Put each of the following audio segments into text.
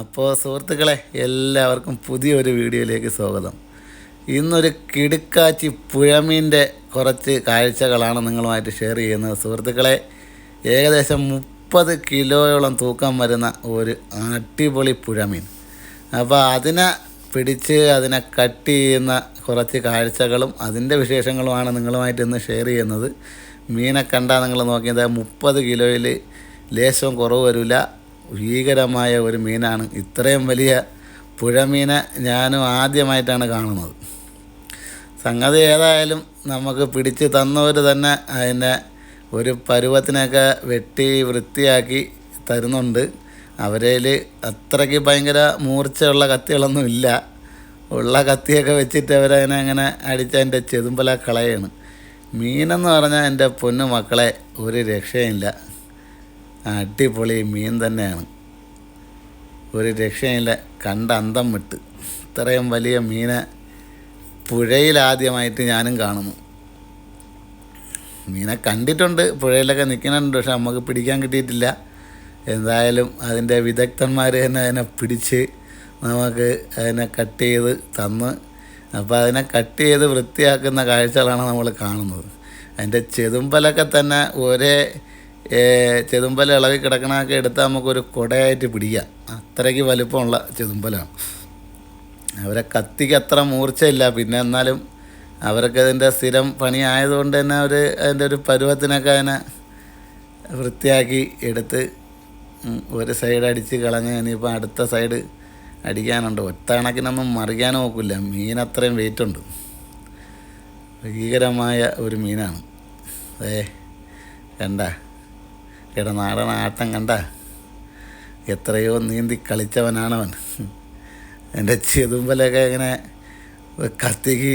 അപ്പോൾ സുഹൃത്തുക്കളെ എല്ലാവർക്കും പുതിയൊരു വീഡിയോയിലേക്ക് സ്വാഗതം. ഇന്നൊരു കിടുക്കാച്ചി പുഴമീന്റെ കുറച്ച് കാഴ്ചകളാണ് നിങ്ങളുമായിട്ട് ഷെയർ ചെയ്യുന്നത്. സുഹൃത്തുക്കളെ ഏകദേശം മുപ്പത് കിലോയോളം തൂക്കം വരുന്ന ഒരു അടിപൊളി പുഴമീൻ. അപ്പോൾ അതിനെ പിടിച്ച് അതിനെ കട്ട് ചെയ്യുന്ന കുറച്ച് കാഴ്ചകളും അതിന്റെ വിശേഷങ്ങളുമാണ് നിങ്ങളുമായിട്ട് ഇന്ന് ഷെയർ ചെയ്യുന്നത്. മീനെ കണ്ടാൽ നിങ്ങൾ നോക്കിയത് മുപ്പത് കിലോയിൽ ലേശവും കുറവ് വരില്ല ഭീകരമായ ഒരു മീനാണ്. ഇത്രയും വലിയ പുഴമീനെ ഞാനും ആദ്യമായിട്ടാണ് കാണുന്നത്. സംഗതി ഏതായാലും നമുക്ക് പിടിച്ച് തന്നവർ തന്നെ അതിന്റെ ഒരു പരുവത്തിനൊക്കെ വെട്ടി വൃത്തിയാക്കി തരുന്നുണ്ട്. അവരേൽ അത്രയ്ക്ക് ഭയങ്കര മൂർച്ചയുള്ള കത്തികളൊന്നും ഇല്ല. ഉള്ള കത്തിയൊക്കെ വെച്ചിട്ട് അവരതിനെ അങ്ങനെ അടിച്ച് എന്റെ ചെതുമ്പല കളയാണ്. മീനെന്ന് പറഞ്ഞാൽ എന്റെ പൊന്നു മക്കളെ ഒരു രക്ഷയില്ല. അടിപൊളി മീൻ തന്നെയാണ്. ഒരു രക്ഷയില്ല കണ്ട അന്തം വിട്ട്. ഇത്രയും വലിയ മീനെ പുഴയിലാദ്യമായിട്ട് ഞാനും കാണുന്നു. മീനെ കണ്ടിട്ടുണ്ട് പുഴയിലൊക്കെ നിൽക്കുന്നുണ്ട് പക്ഷെ നമുക്ക് പിടിക്കാൻ കിട്ടിയിട്ടില്ല. എന്തായാലും അതിന്റെ വിദഗ്ധന്മാർ തന്നെ അതിനെ പിടിച്ച് നമുക്ക് അതിനെ കട്ട് ചെയ്ത് തന്ന്. അപ്പോൾ അതിനെ കട്ട് ചെയ്ത് വൃത്തിയാക്കുന്ന കാഴ്ചകളാണ് നമ്മൾ കാണുന്നത്. അതിന്റെ ചെതുമ്പലൊക്കെ തന്നെ ഒരേ ഏ, ചെതുമ്പല ഇളകി കിടക്കണമൊക്കെ എടുത്താൽ നമുക്കൊരു കുടയായിട്ട് പിടിക്കാം. അത്രയ്ക്ക് വലുപ്പമുള്ള ചെതുമ്പലാണ്. അവരെ കത്തിക്ക് അത്ര മൂർച്ചയില്ല. പിന്നെ എന്നാലും അവർക്ക് അതിന്റെ സ്ഥിരം പണി ആയതുകൊണ്ട് തന്നെ അവർ അതിന്റെ ഒരു പരുവത്തിനൊക്കെ അതിനെ വൃത്തിയാക്കി എടുത്ത് ഒരു സൈഡ് അടിച്ച് കളഞ്ഞ് ഇനിയിപ്പോൾ അടുത്ത സൈഡ് അടിക്കാനുണ്ട്. ഒറ്റണക്കിനൊന്നും മറിക്കാൻ നോക്കില്ല മീൻ അത്രയും വെയിറ്റ് ഉണ്ട്. ഭീകരമായ ഒരു മീനാണ്. ഏ കണ്ട? കിടനാടൻ ആട്ടം കണ്ട? എത്രയോ നീന്തി കളിച്ചവനാണവൻ. എന്റെ ചെതുമ്പലൊക്കെ ഇങ്ങനെ കത്തിക്ക്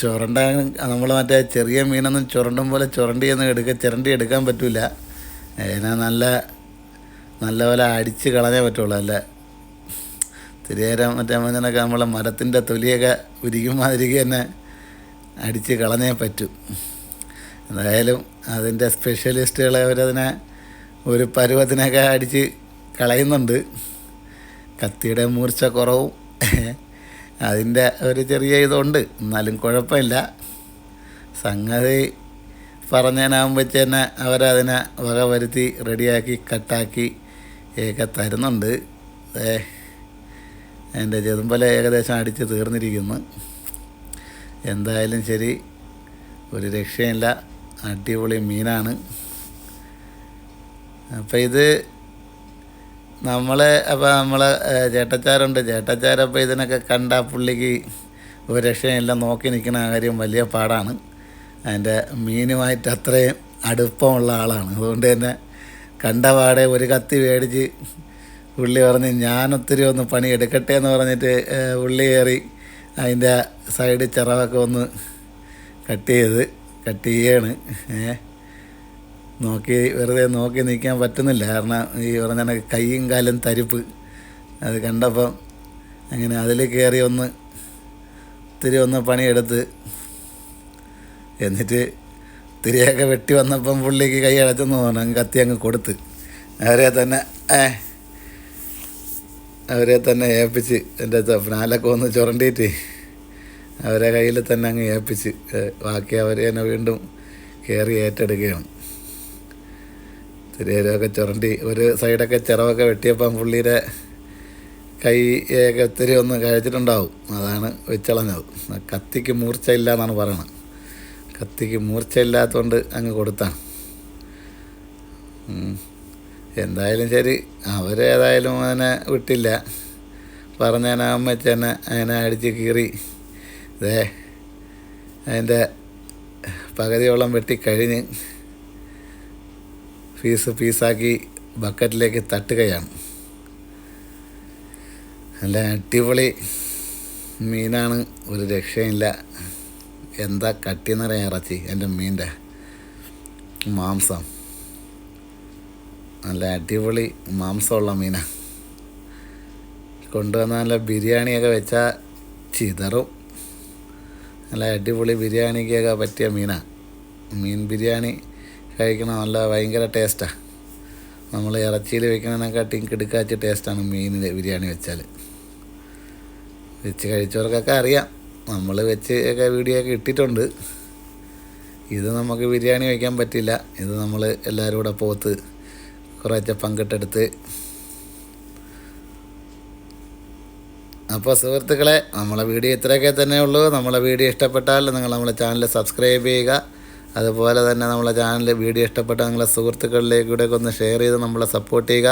ചുരണ്ട നമ്മൾ മറ്റേ ചെറിയ മീനൊന്നും ചുരണ്ടും പോലെ ചുരണ്ടി ചുരണ്ടിയൊന്നും എടുക്കുക ചിരണ്ടി എടുക്കാൻ പറ്റില്ല അതിനെ നല്ല നല്ലപോലെ അടിച്ച് കളഞ്ഞേ പറ്റുള്ളൂ അല്ല? തിരിയേരം മറ്റേ മഞ്ഞനൊക്കെ നമ്മളെ മരത്തിന്റെ തൊലിയൊക്കെ ഉരിക്കും തന്നെ അടിച്ച് കളഞ്ഞേ പറ്റൂ. എന്തായാലും അതിന്റെ സ്പെഷ്യലിസ്റ്റുകളെ അവരതിനെ ഒരു പരുവത്തിനൊക്കെ അടിച്ച് കളയുന്നുണ്ട്. കത്തിയുടെ മൂർച്ച കുറവും. അതിന്റെ ഒരു ചെറിയ ഇതുണ്ട്. എന്നാലും കുഴപ്പമില്ല. സംഗതി പറഞ്ഞതിനാകുമ്പോൾ തന്നെ അവരതിനെ വക വരുത്തി റെഡിയാക്കി കട്ടാക്കി ഒക്കെ തരുന്നുണ്ട്. ഏ എന്റെ ചെതുമ്പല ഏകദേശം അടിച്ച് തീർന്നിരിക്കുന്നു. എന്തായാലും ശരി ഒരു രക്ഷയില്ല അടിപൊളി മീനാണ്. അപ്പം ഇത് നമ്മൾ അപ്പോൾ നമ്മളെ ചേട്ടച്ചാരുണ്ട്. ചേട്ടച്ചാരപ്പം ഇതിനൊക്കെ കണ്ട പുള്ളിക്ക് ഒരു രക്ഷയില്ല നോക്കി നിൽക്കുന്ന കാര്യം വലിയ പാടാണ്. അതിന്റെ മീനുമായിട്ട് അത്രയും അടുപ്പമുള്ള ആളാണ്. അതുകൊണ്ട് തന്നെ കണ്ട പാടെ ഒരു കത്തി മേടിച്ച് പുള്ളി പറഞ്ഞ് ഞാനൊത്തിരി ഒന്ന് പണി എടുക്കട്ടെ എന്ന് പറഞ്ഞിട്ട് പുള്ളി കയറി അതിന്റെ സൈഡ് ചിറവൊക്കെ ഒന്ന് കട്ട് ചെയ്ത് കട്ട് ചെയ്യാണ്. നോക്കി വെറുതെ നോക്കി നിൽക്കാൻ പറ്റുന്നില്ല. കാരണം ഈ പറഞ്ഞ കൈയും കാലും തരിപ്പ്. അത് കണ്ടപ്പം അങ്ങനെ അതിൽ കയറി ഒന്ന് ഇത്തിരി ഒന്ന് പണിയെടുത്ത് എന്നിട്ട് തിരിയൊക്കെ വെട്ടി വന്നപ്പം പുള്ളിക്ക് കൈ അടച്ചെന്ന് അങ്ങ് കത്തി അങ്ങ് കൊടുത്ത്. അവരെ തന്നെ അവരെ തന്നെ ഏൽപ്പിച്ച് എന്റെ നാലൊക്കെ ഒന്ന് ചുരണ്ടിയിട്ട് അവരെ കയ്യിൽ തന്നെ അങ്ങ് ഏൽപ്പിച്ച് ബാക്കി അവർ തന്നെ വീണ്ടും കയറി ഏറ്റെടുക്കുകയാണ്. തിരിയരൊക്കെ ചുരണ്ടി ഒരു സൈഡൊക്കെ ചിറവൊക്കെ വെട്ടിയപ്പം പുള്ളിയുടെ കൈ ഒക്കെ ഒത്തിരി ഒന്ന് കഴിച്ചിട്ടുണ്ടാവും. അതാണ് വെച്ചളഞ്ഞത്. കത്തിക്ക് മൂർച്ചയില്ല എന്നാണ് പറയണത്. കത്തിക്ക് മൂർച്ചയില്ലാത്തതുകൊണ്ട് അങ്ങ് കൊടുത്താണ്. എന്തായാലും ശരി അവരേതായാലും അതിനെ വിട്ടില്ല. പറഞ്ഞതിനെ അമ്മച്ചെന്നെ അതിനെ അടിച്ച് കീറി ഇതേ അതിന്റെ പകുതിയോളം വെട്ടി കഴിഞ്ഞ് പീസ് പീസാക്കി ബക്കറ്റിലേക്ക് തട്ടുകയാണ്. നല്ല അടിപൊളി മീനാണ് ഒരു രക്ഷയില്ല എന്താ കട്ടിന്നറിയാം ഇറച്ചി എന്റെ മീന്റെ മാംസം. നല്ല അടിപൊളി മാംസമുള്ള മീനാണ് കൊണ്ടുവന്ന നല്ല ബിരിയാണിയൊക്കെ വെച്ചാൽ ചിതറും. നല്ല അടിപൊളി ബിരിയാണിക്കൊക്കെ പറ്റിയ മീനാണ് മീൻ ബിരിയാണി കഴിക്കണ നല്ല ഭയങ്കര ടേസ്റ്റാണ് നമ്മൾ ഇറച്ചിയിൽ വെക്കുന്നതിനെക്കാട്ടിയും കിടുക്കാച്ച ടേസ്റ്റാണ് മീനിൽ ബിരിയാണി വെച്ചാൽ വെച്ച് കഴിച്ചവർക്കൊക്കെ അറിയാം. നമ്മൾ വെച്ച് ഒക്കെ വീഡിയോ ഒക്കെ ഇട്ടിട്ടുണ്ട്. ഇത് നമുക്ക് ബിരിയാണി വയ്ക്കാൻ പറ്റില്ല. ഇത് നമ്മൾ എല്ലാവരും കൂടെ പോത്ത് കുറേശ്ശെ പങ്കിട്ടെടുത്ത് അപ്പോൾ സുഹൃത്തുക്കളെ നമ്മളെ വീഡിയോ ഇത്രയൊക്കെ തന്നെ ഉള്ളൂ. നമ്മളെ വീഡിയോ ഇഷ്ടപ്പെട്ടാൽ നിങ്ങൾ നമ്മളെ ചാനൽ സബ്സ്ക്രൈബ് ചെയ്യുക. അതുപോലെ തന്നെ നമ്മളെ ചാനൽ വീഡിയോ ഇഷ്ടപ്പെട്ടാൽ നിങ്ങളെ സുഹൃത്തുക്കളിലേക്ക് ഒന്ന് ഷെയർ ചെയ്ത് നമ്മളെ സപ്പോർട്ട് ചെയ്യുക.